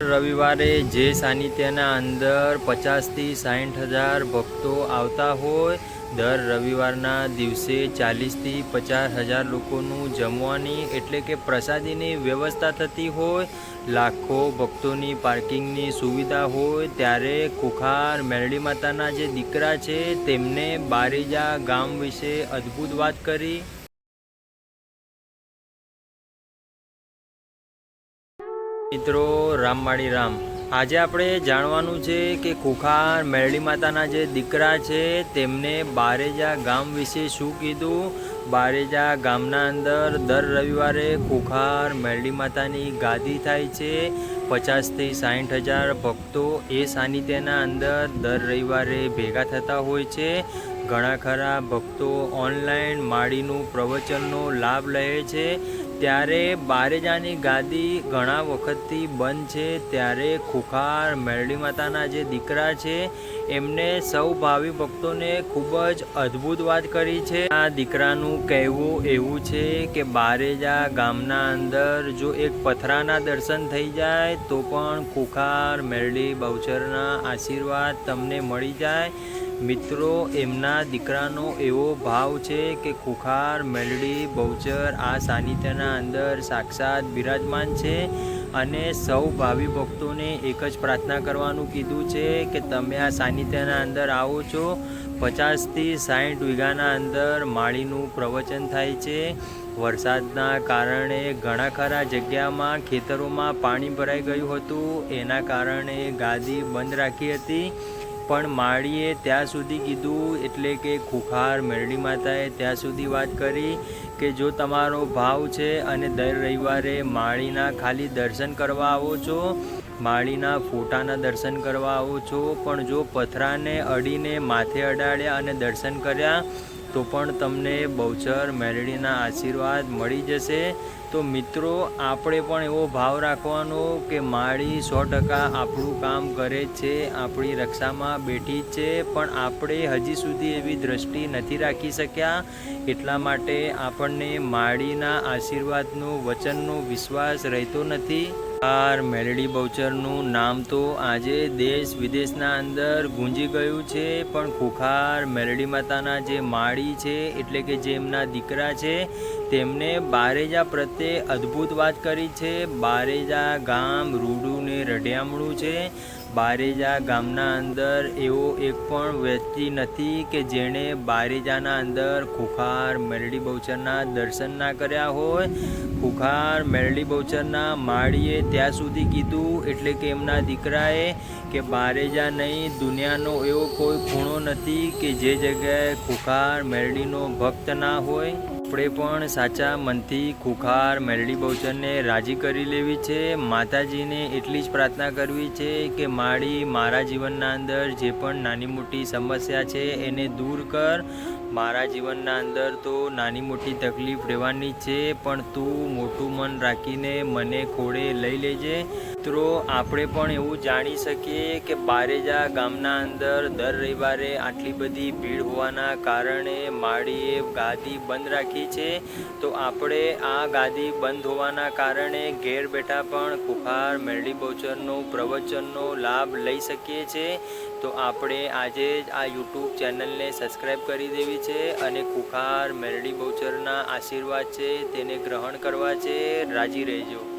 રવિવારે જે સાનિધ્યના અંદર પચાસથી સાઠ હજાર ભક્તો આવતા હોય, દર રવિવારના દિવસે ચાલીસથી પચાસ હજાર લોકોનું જમવાની એટલે કે પ્રસાદીની વ્યવસ્થા થતી હોય, લાખો ભક્તોની પાર્કિંગની સુવિધા હોય, ત્યારે કુખાર મેરડી માતાના જે દીકરા છે તેમને બારીજા ગામ વિશે અદ્ભુત વાત કરી. મિત્રો રામમાળી રામ. આજે આપણે જાણવાનું છે કે ખુખાર મેરડી માતાના જે દીકરા છે, તેમને બારેજા ગામ વિશે શું કીધું? બારેજા ગામના અંદર દર રવિવારે ખુખાર મેરડી માતાની ગાદી થાય છે. પચાસથી સાઠ હજાર ભક્તો એ સાનિધ્યના અંદર દર રવિવારે ભેગા થતા હોય છે. ઘણા ખરા ભક્તો ઓનલાઈન માળીનું પ્રવચનનો લાભ લે છે. ત્યારે બારેજાની ગાદી ઘણા વખતથી બંધ છે. ત્યારે ખુખાર મેરડી માતાના જે દીકરા છે, એમને સૌ ભાવિ ભક્તોને ખૂબ જ અદ્ભુત વાત કરી છે. આ દીકરાનું કહેવું એવું છે કે બારેજા ગામના અંદર જો એક પથરાના દર્શન થઈ જાય, તો પણ ખુખાર મેરડી બહુચરના આશીર્વાદ તમને મળી જાય. મિત્રો, એમના દીકરાનો એવો ભાવ છે કે ખુખાર, મેલડી, બહુચર આ સાનિધ્યના અંદર સાક્ષાત બિરાજમાન છે અને સૌ ભાવિ ભક્તોને એક જ પ્રાર્થના કરવાનું કીધું છે કે તમે આ સાનિધ્યના અંદર આવો છો. પચાસથી સાઠ વીઘાના અંદર માળીનું પ્રવચન થાય છે. વરસાદના કારણે ઘણા ખરા જગ્યામાં ખેતરોમાં પાણી ભરાઈ ગયું હતું. એના કારણે ગાદી બંધ રાખી હતી. પણ માળીએ ત્યાં સુધી કીધું, એટલે કે ખુખાર મેરડી માતાએ ત્યાં સુધી વાત કરી કે જો તમારો ભાવ છે અને દર રવિવારે માળીના ખાલી દર્શન કરવા આવો છો, માળીના ફોટાના દર્શન કરવા આવો છો, પણ જો પથરાને અડીને માથે અડાડ્યા અને દર્શન કર્યા તો પણ તમને બહુચર મેરડીના આશીર્વાદ મળી જશે. તો મિત્રો, આપણે પણ એવો ભાવ રાખવાનો કે માળી સો ટકા આપણું કામ કરે છે, આપણી રક્ષામાં બેઠી છે, પણ આપણે હજી સુધી એવી દ્રષ્ટિ નથી રાખી શક્યા. એટલા માટે આપણને માળીના આશીર્વાદનો, વચનનો વિશ્વાસ રહેતો નથી. આ મેલડી બહુચરનું નામ તો આજે દેશ વિદેશના અંદર ગુંજી ગયું છે, પણ ખુખાર મેલડી માતાના જે માળી છે, એટલે કે જે એમના દીકરા છે, તેમને બારેજા પ્રત્યે અદ્ભુત વાત કરી છે. બારેજા ગામ રૂડું ને રઢિયામણું છે. બારેજા ગામના અંદર એવો એક પણ વ્યક્તિ નથી કે જેણે બારેજાના અંદર ખુખાર મેરડી બહુચરના દર્શન ના કર્યા હોય. ખુખાર મેરડી બહુચરના માળીએ ત્યાં સુધી કીધું એટલે કે એમના દીકરાએ કે બારેજા નહીં, દુનિયાનો એવો કોઈ ખૂણો નથી કે જે જગ્યાએ ખુખાર મેરડીનો ભક્ત ના હોય. આપણે પણ સાચા મનથી ખુખાર મેરડી બહુચરને રાજી કરી લેવી છે. માતાજીને એટલી જ પ્રાર્થના કરવી છે કે માળી મારા જીવનના અંદર જે પણ નાની મોટી સમસ્યા છે એને દૂર કર. મારા જીવનના અંદર તો નાની મોટી તકલીફ રહેવાની છે, પણ તું મોટું મન રાખીને મને ખોળે લઈ લેજે. મિત્રો, આપણે પણ એવું જાણી શકીએ કે બારેજા ગામના અંદર દર રવિવારે આટલી બધી ભીડ હોવાના કારણે માળીએ ગાદી બંધ રાખી છે. તો આપણે આ ગાદી બંધ હોવાના કારણે ઘેર બેઠા પણ કુફાર મેરડી બહુચરનો પ્રવચનનો લાભ લઈ શકીએ છીએ તો આપણે આજે જ આ યુટ્યુબ ચેનલને સબસ્ક્રાઈબ કરી દેવી છે અને કુખાર મેરડી બહુચરના આશીર્વાદ છે તેને ગ્રહણ કરવા છે રાજી રહેજો.